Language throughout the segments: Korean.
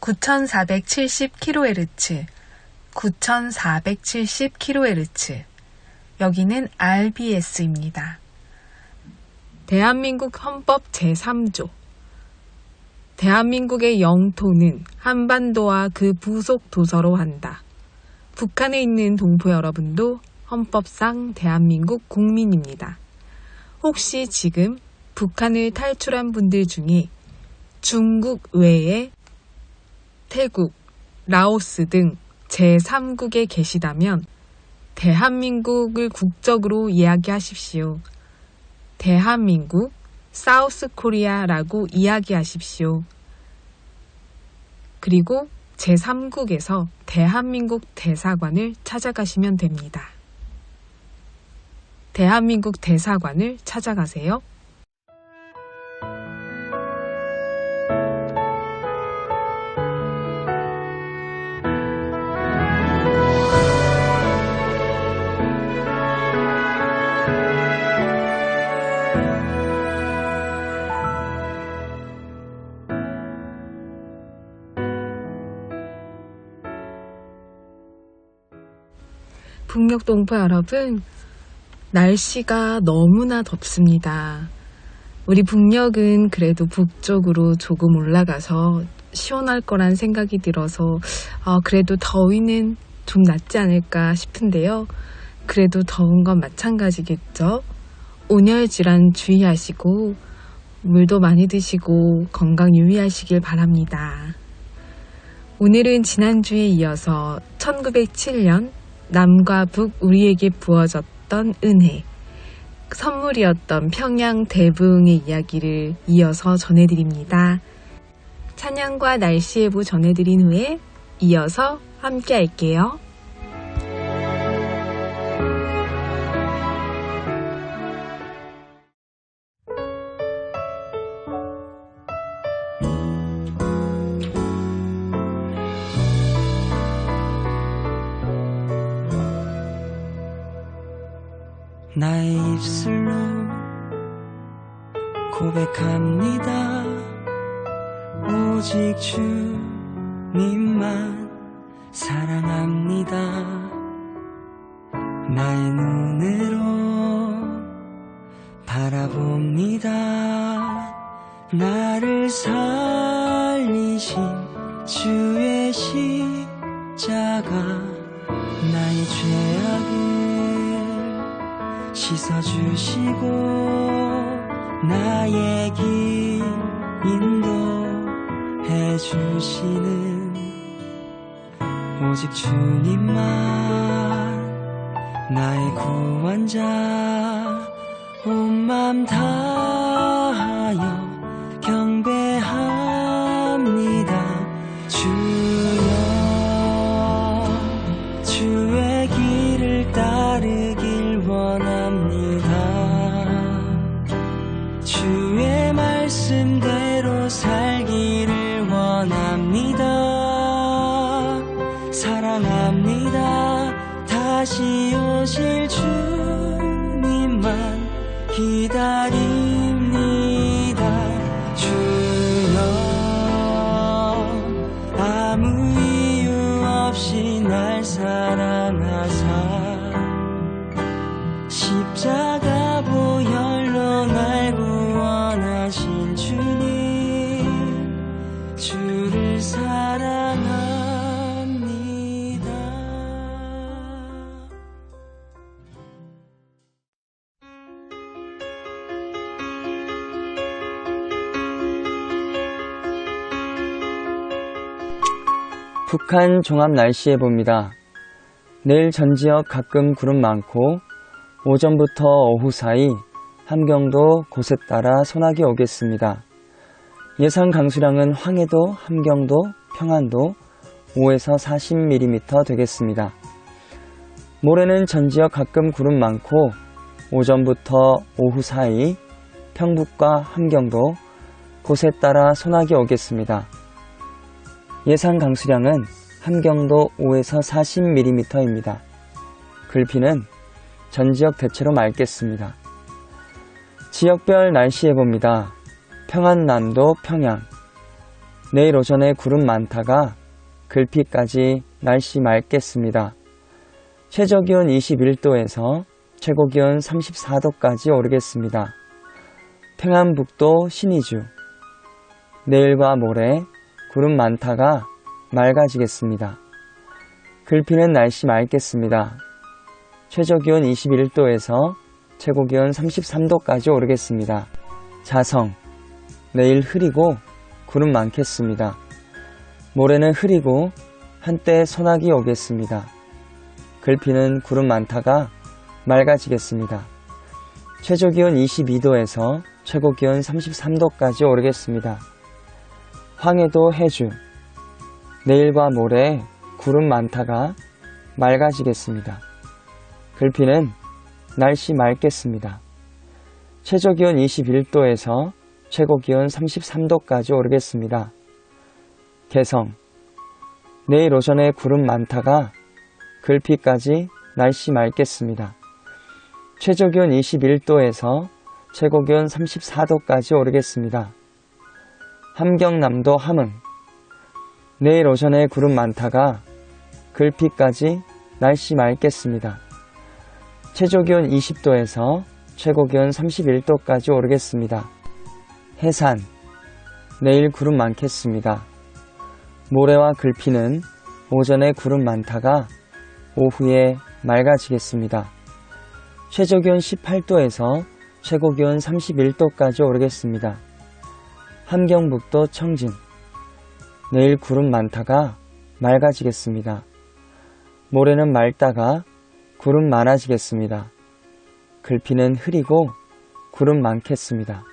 9470kHz, 9470kHz. 여기는 RBS입니다. 대한민국 헌법 제3조. 대한민국의 영토는 한반도와 그 부속 도서로 한다. 북한에 있는 동포 여러분도 헌법상 대한민국 국민입니다. 혹시 지금 북한을 탈출한 분들 중에 중국 외에 태국, 라오스 등 제3국에 계시다면 대한민국을 국적으로 이야기하십시오. 대한민국, 사우스 코리아라고 이야기하십시오. 그리고 제3국에서 대한민국 대사관을 찾아가시면 됩니다. 대한민국 대사관을 찾아가세요. 북녘 동포 여러분, 날씨가 너무나 덥습니다. 우리 북녘은 그래도 북쪽으로 조금 올라가서 시원할 거란 생각이 들어서 어, 그래도 더위는 좀 낫지 않을까 싶은데요. 그래도 더운 건 마찬가지겠죠. 온열 질환 주의하시고 물도 많이 드시고 건강 유의하시길 바랍니다. 오늘은 지난주에 이어서 1907년 남과 북 우리에게 부어졌던 은혜, 선물이었던 평양 대붕의 이야기를 이어서 전해드립니다. 찬양과 날씨 예보 전해드린 후에 이어서 함께 할게요. 입술로 고백합니다. 오직 주님만 사랑합니다. 나의 눈으로 바라봅니다. 나를 살리신 주의 십자가 나의 죄악을 씻어주시고 나의 길 인도해 주시는 오직 주님만 나의 구원자 온 맘 다하여 경배 다시 오실 주님만 기다립 북한 종합 날씨 예보입니다. 내일 전 지역 가끔 구름 많고 오전부터 오후 사이 함경도 곳에 따라 소나기 오겠습니다. 예상 강수량은 황해도, 함경도, 평안도 5에서 40mm 되겠습니다. 모레는 전 지역 가끔 구름 많고 오전부터 오후 사이 평북과 함경도 곳에 따라 소나기 오겠습니다. 예상 강수량은 함경도 5에서 40mm입니다. 글피는 전 지역 대체로 맑겠습니다. 지역별 날씨 예보입니다. 평안남도 평양 내일 오전에 구름 많다가 글피까지 날씨 맑겠습니다. 최저기온 21도에서 최고기온 34도까지 오르겠습니다. 평안북도 신의주 내일과 모레 구름 많다가 맑아지겠습니다. 글피는 날씨 맑겠습니다. 최저기온 21도에서 최고기온 33도까지 오르겠습니다. 자성 내일 흐리고 구름 많겠습니다. 모레는 흐리고 한때 소나기 오겠습니다. 글피는 구름 많다가 맑아지겠습니다. 최저기온 22도에서 최고기온 33도까지 오르겠습니다. 황해도 해주 내일과 모레 구름 많다가 맑아지겠습니다. 글피는 날씨 맑겠습니다. 최저기온 21도에서 최고기온 33도까지 오르겠습니다. 개성 내일 오전에 구름 많다가 글피까지 날씨 맑겠습니다. 최저기온 21도에서 최고기온 34도까지 오르겠습니다. 함경남도 함흥 내일 오전에 구름 많다가 글피까지 날씨 맑겠습니다. 최저 기온 20도에서 최고 기온 31도까지 오르겠습니다. 해산 내일 구름 많겠습니다. 모레와 글피는 오전에 구름 많다가 오후에 맑아지겠습니다. 최저 기온 18도에서 최고 기온 31도까지 오르겠습니다. 함경북도 청진 내일 구름 많다가 맑아지겠습니다. 모레는 맑다가 구름 많아지겠습니다. 글피는 흐리고 구름 많겠습니다.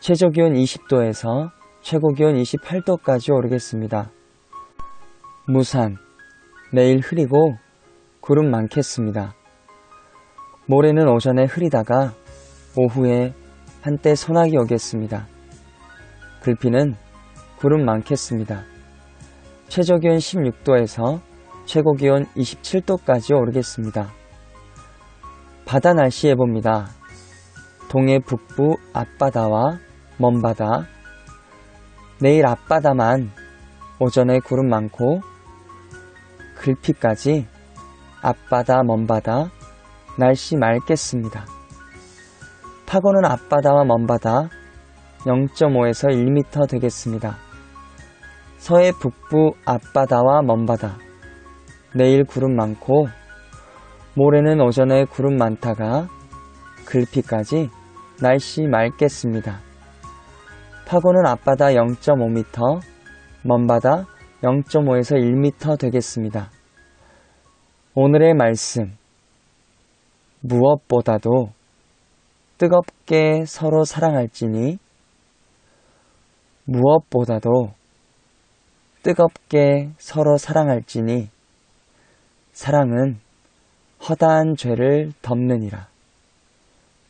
최저기온 20도에서 최고기온 28도까지 오르겠습니다. 무산 내일 흐리고 구름 많겠습니다. 모레는 오전에 흐리다가 오후에 한때 소나기 오겠습니다. 글피는 구름 많겠습니다. 최저기온 16도에서 최고기온 27도까지 오르겠습니다. 바다 날씨 해봅니다. 동해 북부 앞바다와 먼바다 내일 앞바다만 오전에 구름 많고 글피까지 앞바다 먼바다 날씨 맑겠습니다. 파고는 앞바다와 먼바다 0.5에서 1m 되겠습니다. 서해 북부 앞바다와 먼바다 내일 구름 많고 모레는 오전에 구름 많다가 글피까지 날씨 맑겠습니다. 파고는 앞바다 0.5m, 먼바다 0.5에서 1m 되겠습니다. 오늘의 말씀 무엇보다도 뜨겁게 서로 사랑할지니 무엇보다도 뜨겁게 서로 사랑할지니 사랑은 허다한 죄를 덮느니라.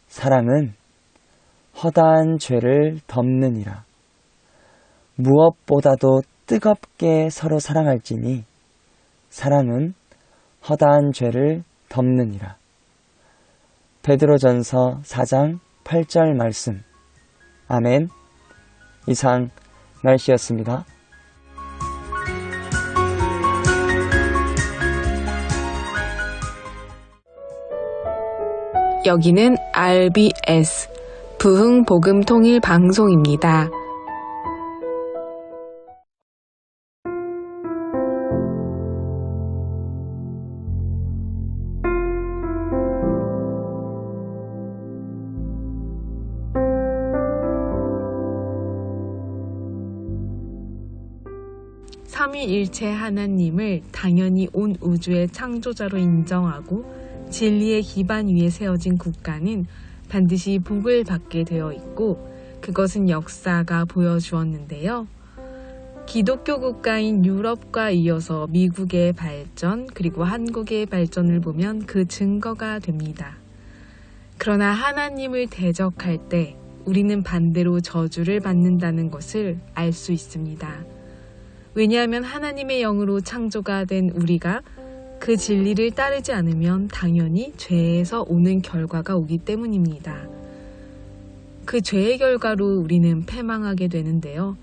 사랑은 허다한 죄를 덮느니라. 무엇보다도 뜨겁게 서로 사랑할지니 사랑은 허다한 죄를 덮느니라. 베드로전서 4장 8절 말씀. 아멘. 이상 날씨였습니다. 여기는 RBS 부흥 복음 통일 방송입니다. 삼위일체 하나님을 당연히 온 우주의 창조자로 인정하고 진리의 기반 위에 세워진 국가는 반드시 복을 받게 되어 있고 그것은 역사가 보여주었는데요. 기독교 국가인 유럽과 이어서 미국의 발전 그리고 한국의 발전을 보면 그 증거가 됩니다. 그러나 하나님을 대적할 때 우리는 반대로 저주를 받는다는 것을 알 수 있습니다. 왜냐하면 하나님의 영으로 창조가 된 우리가 그 진리를 따르지 않으면 당연히 죄에서 오는 결과가 오기 때문입니다. 그 죄의 결과로 우리는 패망하게 되는데요.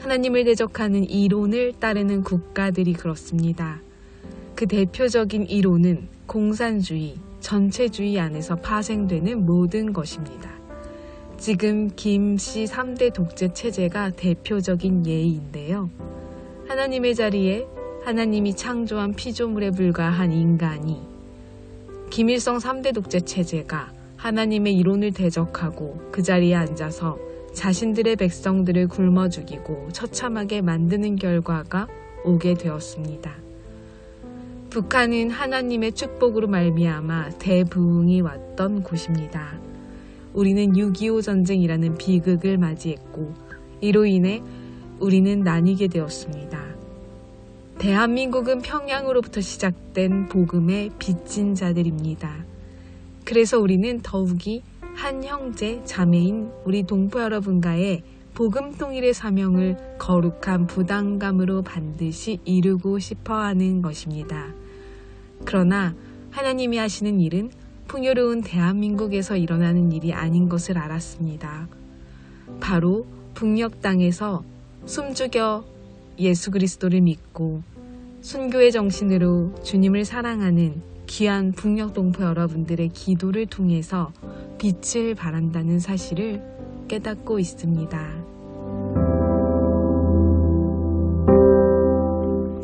하나님을 대적하는 이론을 따르는 국가들이 그렇습니다. 그 대표적인 이론은 공산주의, 전체주의 안에서 파생되는 모든 것입니다. 지금 김씨 3대 독재 체제가 대표적인 예인데요. 하나님의 자리에 하나님이 창조한 피조물에 불과한 인간이 김일성 3대 독재 체제가 하나님의 이론을 대적하고 그 자리에 앉아서 자신들의 백성들을 굶어 죽이고 처참하게 만드는 결과가 오게 되었습니다. 북한은 하나님의 축복으로 말미암아 대부흥이 왔던 곳입니다. 우리는 6.25 전쟁이라는 비극을 맞이했고 이로 인해 우리는 나뉘게 되었습니다. 대한민국은 평양으로부터 시작된 복음의 빚진 자들입니다. 그래서 우리는 더욱이 한 형제, 자매인 우리 동포 여러분과의 복음 통일의 사명을 거룩한 부담감으로 반드시 이루고 싶어 하는 것입니다. 그러나 하나님이 하시는 일은 풍요로운 대한민국에서 일어나는 일이 아닌 것을 알았습니다. 바로 북녘 땅에서 숨죽여 예수 그리스도를 믿고 순교의 정신으로 주님을 사랑하는 귀한 북녘 동포 여러분들의 기도를 통해서 빛을 발한다는 사실을 깨닫고 있습니다.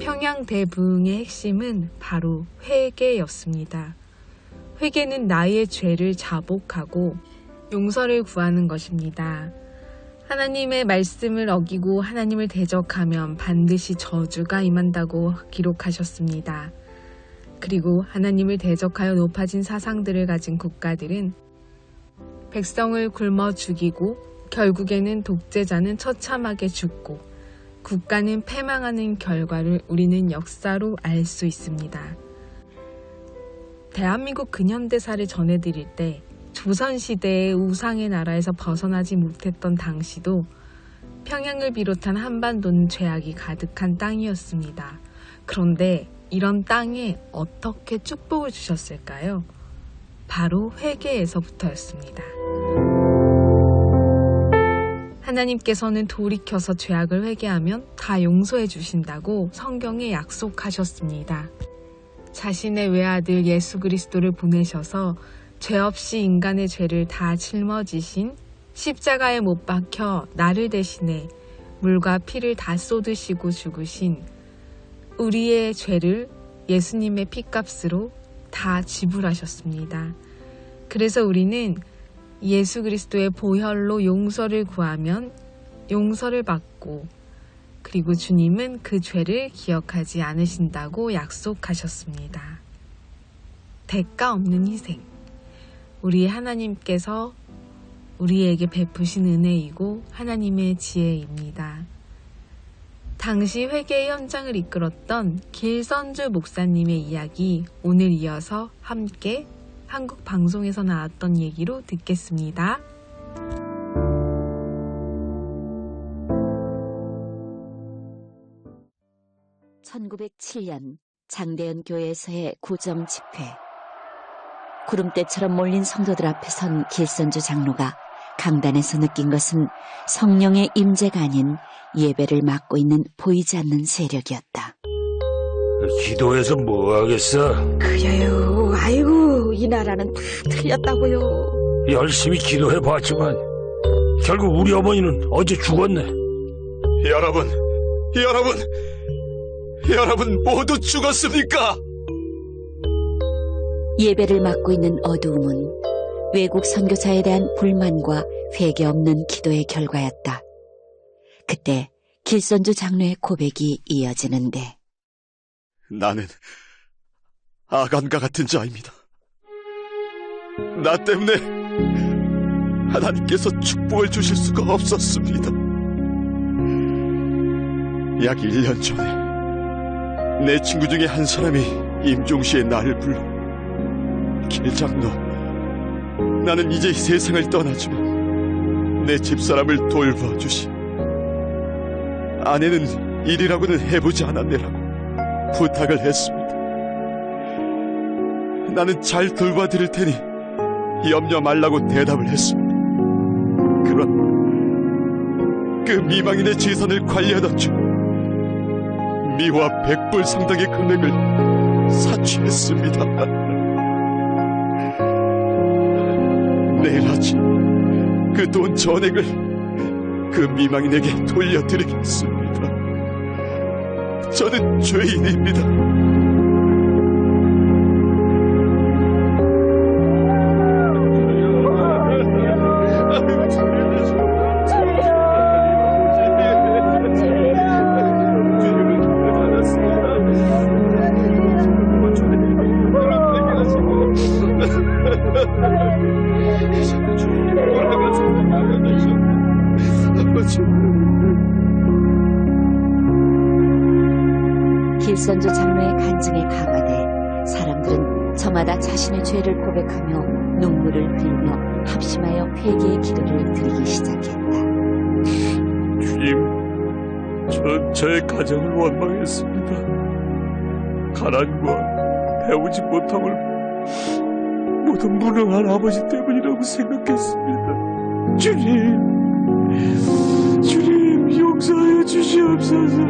평양 대부흥의 핵심은 바로 회개였습니다. 회개는 나의 죄를 자복하고 용서를 구하는 것입니다. 하나님의 말씀을 어기고 하나님을 대적하면 반드시 저주가 임한다고 기록하셨습니다. 그리고 하나님을 대적하여 높아진 사상들을 가진 국가들은 백성을 굶어 죽이고 결국에는 독재자는 처참하게 죽고 국가는 패망하는 결과를 우리는 역사로 알 수 있습니다. 대한민국 근현대사를 전해드릴 때 조선시대의 우상의 나라에서 벗어나지 못했던 당시도 평양을 비롯한 한반도는 죄악이 가득한 땅이었습니다. 그런데 이런 땅에 어떻게 축복을 주셨을까요? 바로 회개에서부터였습니다. 하나님께서는 돌이켜서 죄악을 회개하면 다 용서해 주신다고 성경에 약속하셨습니다. 자신의 외아들 예수 그리스도를 보내셔서 죄 없이 인간의 죄를 다 짊어지신 십자가에 못 박혀 나를 대신해 물과 피를 다 쏟으시고 죽으신 우리의 죄를 예수님의 피값으로 다 지불하셨습니다. 그래서 우리는 예수 그리스도의 보혈로 용서를 구하면 용서를 받고 그리고 주님은 그 죄를 기억하지 않으신다고 약속하셨습니다. 대가 없는 희생. 우리 하나님께서 우리에게 베푸신 은혜이고 하나님의 지혜입니다. 당시 회개의 현장을 이끌었던 길선주 목사님의 이야기 오늘 이어서 함께 한국 방송에서 나왔던 얘기로 듣겠습니다. 1907년 장대현 교회에서의 구정 집회. 구름대처럼 몰린 성도들 앞에 선 길선주 장로가 강단에서 느낀 것은 성령의 임재가 아닌 예배를 맡고 있는 보이지 않는 세력이었다. 기도해서 뭐 하겠어? 그래요. 아이고, 이 나라는 다 틀렸다고요. 열심히 기도해 봤지만 결국 우리 어머니는 어제 죽었네. 여러분, 여러분, 여러분 모두 죽었습니까? 예배를 맡고 있는 어두움은 외국 선교사에 대한 불만과 회개 없는 기도의 결과였다. 그때 길선주 장로의 고백이 이어지는데 나는 아간과 같은 자입니다. 나 때문에 하나님께서 축복을 주실 수가 없었습니다. 약 1년 전에 내 친구 중에 한 사람이 임종 시에 나를 불러 길장로 나는 이제 이 세상을 떠나지만 내 집사람을 돌봐 주시 아내는 일이라고는 해보지 않았네라고 부탁을 했습니다. 나는 잘 돌봐드릴 테니 염려 말라고 대답을 했습니다. 그런 그 미망인의 재산을 관리하던 중 미화 백불 상당의 금액을 사취했습니다. 내일 아침 그 돈 전액을 그 미망인에게 돌려드리겠습니다. 저는 죄인입니다. 길선조 장로의 간증에 감화돼 사람들은 저마다 자신의 죄를 고백하며 눈물을 흘리며 합심하여 회개의 기도를 드리기 시작했다. 주님, 전 저의 가정을 원망했습니다. 가난과 배우지 못함을 모두 무능한 아버지 때문이라고 생각했습니다. 주님, 주님 용서해 주시옵소서.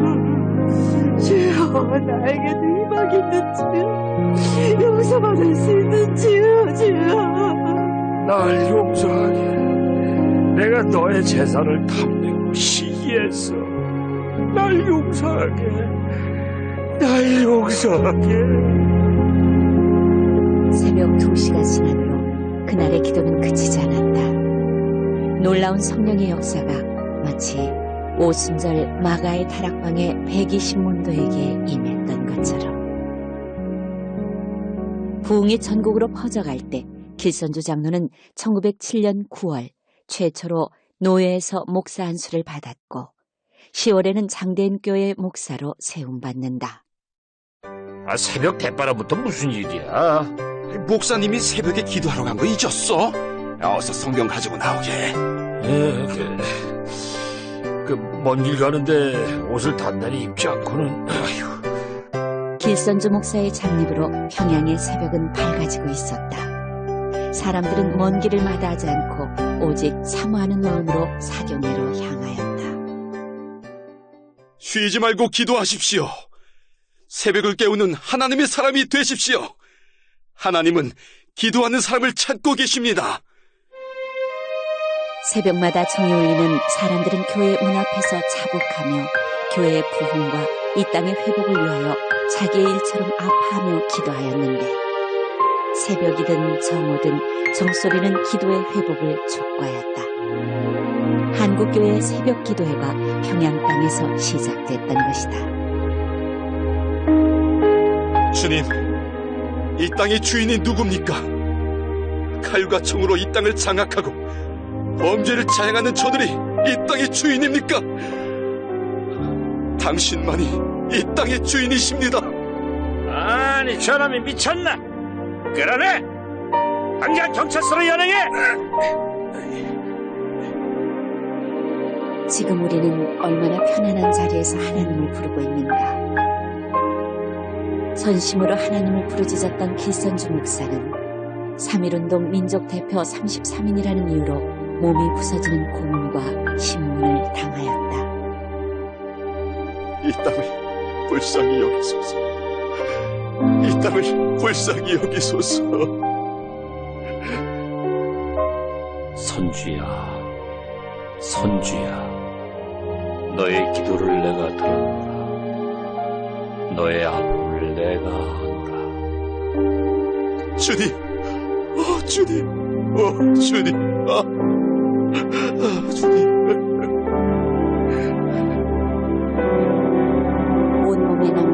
주여 나에게도 희망이 있는 주여 용서받을 수 있는 주여 주여 날 용서하게. 내가 너의 재산을 탐내고 시기했어. 날 용서하게. 날 용서하게. 새벽 2시가 지나도록 그날의 기도는 그치지 않았다. 놀라운 성령의 역사가 마치 오순절 마가의 다락방의 120문도에게 임했던 것처럼 부흥이 전국으로 퍼져갈 때 길선주 장로는 1907년 9월 최초로 노예에서 목사 안수를 받았고 10월에는 장대인 교회 목사로 세움받는다. 아, 새벽 대바람부터 무슨 일이야? 목사님이 새벽에 기도하러 간 거 잊었어? 어서 성경 가지고 나오게. 예, 그, 그, 먼 길 가는데 옷을 단단히 입지 않고는, 아휴. 길선주 목사의 장립으로 평양의 새벽은 밝아지고 있었다. 사람들은 먼 길을 마다하지 않고 오직 사모하는 마음으로 사경회로 향하였다. 쉬지 말고 기도하십시오. 새벽을 깨우는 하나님의 사람이 되십시오. 하나님은 기도하는 사람을 찾고 계십니다. 새벽마다 종이 울리는 사람들은 교회 문 앞에서 자복하며 교회의 부흥과 이 땅의 회복을 위하여 자기의 일처럼 아파하며 기도하였는데 새벽이든 정오든 정소리는 기도의 회복을 촉구하였다. 한국교회의 새벽 기도회가 평양 땅에서 시작됐던 것이다. 주님, 이 땅의 주인이 누굽니까? 칼과 총으로 이 땅을 장악하고 범죄를 자행하는 저들이 이 땅의 주인입니까? 당신만이 이 땅의 주인이십니다. 아니, 저놈이 미쳤나? 그러네! 당장 경찰서로 연행해! 지금 우리는 얼마나 편안한 자리에서 하나님을 부르고 있는가. 전심으로 하나님을 부르짖었던 길선주 목사는 3.1운동 민족대표 33인이라는 이유로 몸이 부서지는 고문과 신문을 당하였다. 이 땅을 불쌍히 여기소서. 이 땅을 불쌍히 여기소서. 선주야, 선주야, 너의 기도를 내가 들었노라. 너의 아픔을 내가 아노라. 주님, 어, 주님, 어, 주님, 아, 아,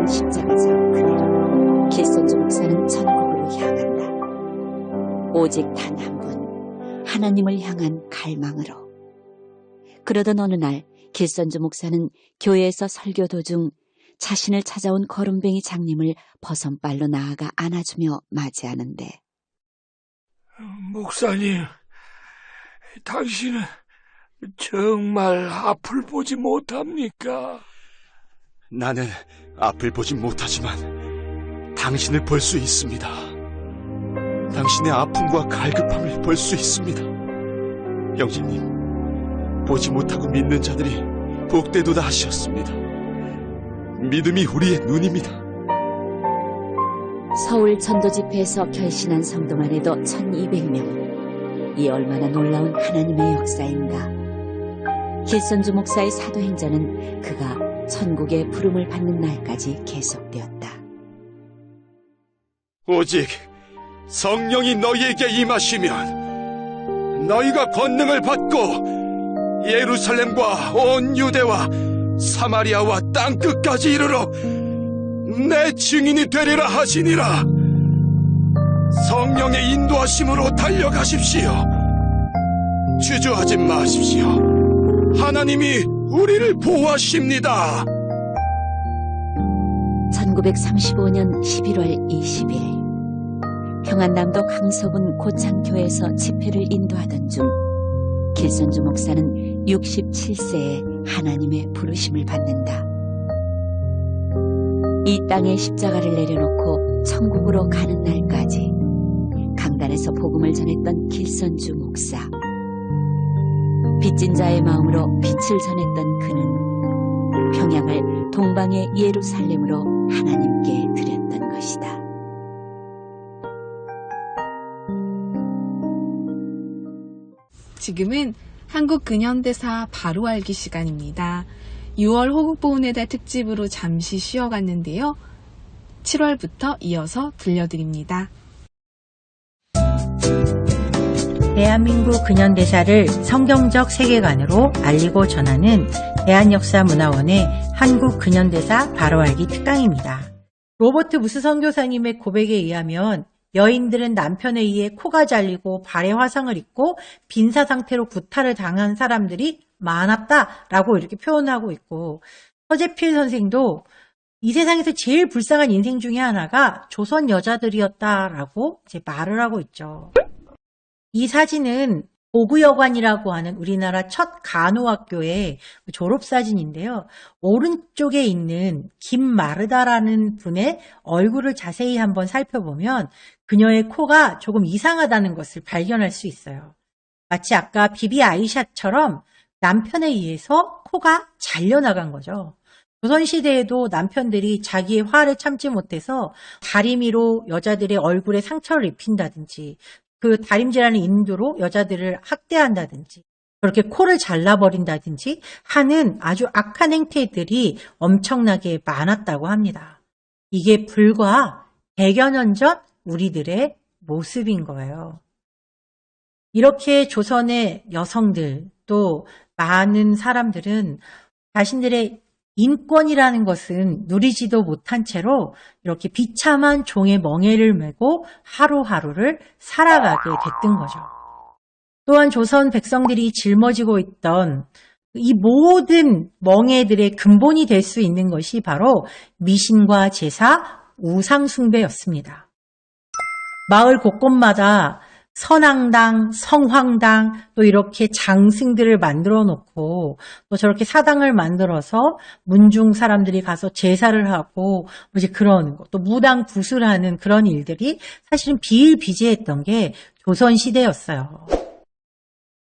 십자가죠 그대로 길선주 목사는 천국으로 향한다. 오직 단 한 분, 하나님을 향한 갈망으로. 그러던 어느 날 길선주 목사는 교회에서 설교 도중 자신을 찾아온 거름뱅이 장님을 버선발로 나아가 안아주며 맞이하는데 목사님, 당신은 정말 앞을 보지 못합니까? 나는 앞을 보지 못하지만 당신을 볼 수 있습니다. 당신의 아픔과 갈급함을 볼 수 있습니다. 형제님, 보지 못하고 믿는 자들이 복되도다 하셨습니다. 믿음이 우리의 눈입니다. 서울 전도 집회에서 결신한 성도만 해도 1200명. 이 얼마나 놀라운 하나님의 역사인가. 길선주 목사의 사도행전은 그가 천국의 부름을 받는 날까지 계속되었다. 오직 성령이 너희에게 임하시면 너희가 권능을 받고 예루살렘과 온 유대와 사마리아와 땅 끝까지 이르러 내 증인이 되리라 하시니라. 성령의 인도하심으로 달려가십시오. 주저하지 마십시오. 하나님이 우리를 보호하십니다. 1935년 11월 20일 평안남도 강서군 고창교에서 집회를 인도하던 중 길선주 목사는 67세에 하나님의 부르심을 받는다. 이 땅에 십자가를 내려놓고 천국으로 가는 날까지 강단에서 복음을 전했던 길선주 목사. 빚진 자의 마음으로 빛을 전했던 그는 평양을 동방의 예루살렘으로 하나님께 드렸던 것이다. 지금은 한국 근현대사 바로 알기 시간입니다. 6월 호국보훈의 달 특집으로 잠시 쉬어갔는데요. 7월부터 이어서 들려드립니다. 대한민국 근현대사를 성경적 세계관으로 알리고 전하는 대한역사문화원의 한국 근현대사 바로 알기 특강입니다. 로버트 무스 선교사님의 고백에 의하면 여인들은 남편에 의해 코가 잘리고 발에 화상을 입고 빈사 상태로 구타를 당한 사람들이 많았다라고 이렇게 표현하고 있고 서재필 선생도 이 세상에서 제일 불쌍한 인생 중에 하나가 조선 여자들이었다라고 이제 말을 하고 있죠. 이 사진은 보구여관이라고 하는 우리나라 첫 간호학교의 졸업사진인데요. 오른쪽에 있는 김마르다라는 분의 얼굴을 자세히 한번 살펴보면 그녀의 코가 조금 이상하다는 것을 발견할 수 있어요. 마치 아까 비비 아이샷처럼 남편에 의해서 코가 잘려나간 거죠. 조선시대에도 남편들이 자기의 화를 참지 못해서 다리미로 여자들의 얼굴에 상처를 입힌다든지 그 다림질하는 인두로 여자들을 학대한다든지 그렇게 코를 잘라버린다든지 하는 아주 악한 행태들이 엄청나게 많았다고 합니다. 이게 불과 100여 년 전 우리들의 모습인 거예요. 이렇게 조선의 여성들 또 많은 사람들은 자신들의 인권이라는 것은 누리지도 못한 채로 이렇게 비참한 종의 멍에를 메고 하루하루를 살아가게 됐던 거죠. 또한 조선 백성들이 짊어지고 있던 이 모든 멍에들의 근본이 될 수 있는 것이 바로 미신과 제사, 우상숭배였습니다. 마을 곳곳마다 선앙당, 성황당, 또 이렇게 장승들을 만들어 놓고, 또 저렇게 사당을 만들어서 문중 사람들이 가서 제사를 하고, 뭐 이제 그런 거, 또 무당 굿을 하는 그런 일들이 사실은 비일비재했던 게 조선 시대였어요.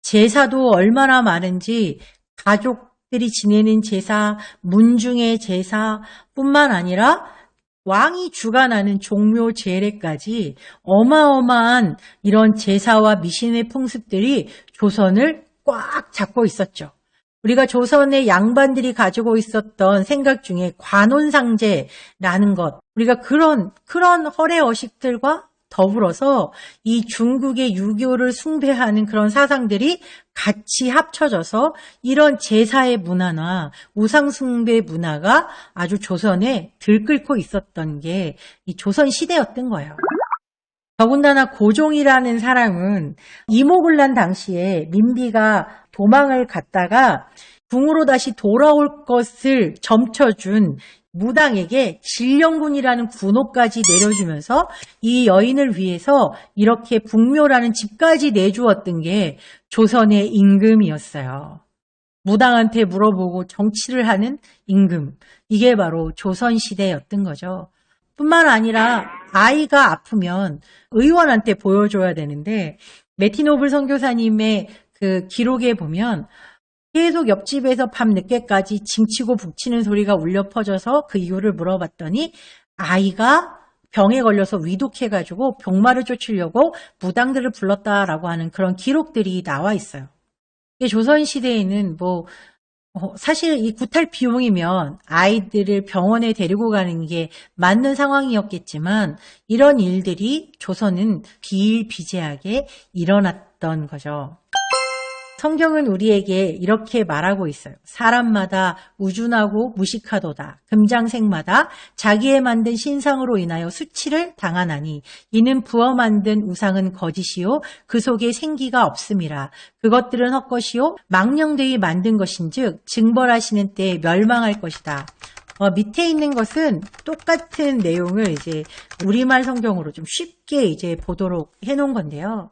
제사도 얼마나 많은지, 가족들이 지내는 제사, 문중의 제사 뿐만 아니라 왕이 주관하는 종묘 제례까지 어마어마한 이런 제사와 미신의 풍습들이 조선을 꽉 잡고 있었죠. 우리가 조선의 양반들이 가지고 있었던 생각 중에 관혼상제라는 것, 우리가 그런, 그런 허례 어식들과 더불어서 이 중국의 유교를 숭배하는 그런 사상들이 같이 합쳐져서 이런 제사의 문화나 우상숭배 문화가 아주 조선에 들끓고 있었던 게 이 조선 시대였던 거예요. 더군다나 고종이라는 사람은 이모군란 당시에 민비가 도망을 갔다가 궁으로 다시 돌아올 것을 점쳐준 무당에게 진령군이라는 군호까지 내려주면서 이 여인을 위해서 이렇게 북묘라는 집까지 내주었던 게 조선의 임금이었어요. 무당한테 물어보고 정치를 하는 임금. 이게 바로 조선시대였던 거죠. 뿐만 아니라 아이가 아프면 의원한테 보여줘야 되는데 메티노블 선교사님의 그 기록에 보면 계속 옆집에서 밤 늦게까지 징치고 북치는 소리가 울려 퍼져서 그 이유를 물어봤더니 아이가 병에 걸려서 위독해가지고 병마를 쫓으려고 무당들을 불렀다라고 하는 그런 기록들이 나와 있어요. 조선시대에는 뭐, 어, 사실 이 구탈 비용이면 아이들을 병원에 데리고 가는 게 맞는 상황이었겠지만 이런 일들이 조선은 비일비재하게 일어났던 거죠. 성경은 우리에게 이렇게 말하고 있어요. 사람마다 우준하고 무식하도다. 금장색마다 자기의 만든 신상으로 인하여 수치를 당하나니 이는 부어 만든 우상은 거짓이요 그 속에 생기가 없음이라. 그것들은 헛것이요 망령되이 만든 것인즉 징벌하시는 때에 멸망할 것이다. 어, 밑에 있는 것은 똑같은 내용을 이제 우리말 성경으로 좀 쉽게 이제 보도록 해놓은 건데요.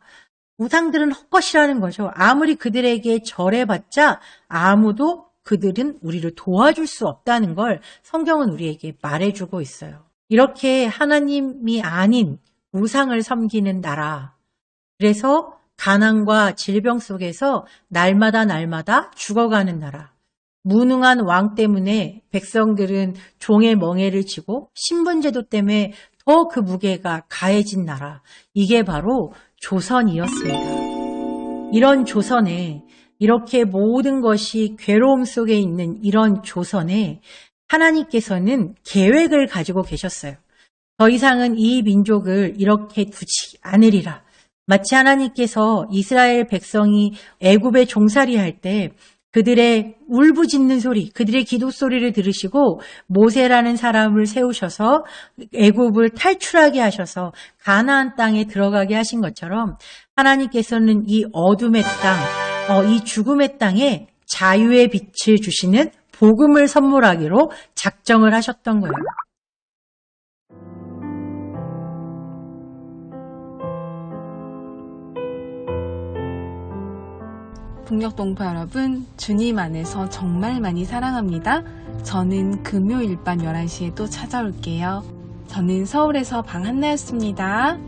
우상들은 헛것이라는 거죠. 아무리 그들에게 절해봤자 아무도 그들은 우리를 도와줄 수 없다는 걸 성경은 우리에게 말해주고 있어요. 이렇게 하나님이 아닌 우상을 섬기는 나라. 그래서 가난과 질병 속에서 날마다 날마다 죽어가는 나라. 무능한 왕 때문에 백성들은 종의 멍해를 지고 신분제도 때문에 더 그 무게가 가해진 나라. 이게 바로 조선이었습니다. 이런 조선에 이렇게 모든 것이 괴로움 속에 있는 이런 조선에 하나님께서는 계획을 가지고 계셨어요. 더 이상은 이 민족을 이렇게 두지 않으리라. 마치 하나님께서 이스라엘 백성이 애굽에 종살이 할 때 그들의 울부짖는 소리, 그들의 기도 소리를 들으시고 모세라는 사람을 세우셔서 애굽을 탈출하게 하셔서 가나안 땅에 들어가게 하신 것처럼 하나님께서는 이 어둠의 땅, 어, 이 죽음의 땅에 자유의 빛을 주시는 복음을 선물하기로 작정을 하셨던 거예요. 북녘동포 여러분, 주님 안에서 정말 많이 사랑합니다. 저는 금요일 밤 11시에 또 찾아올게요. 저는 서울에서 방 한나였습니다.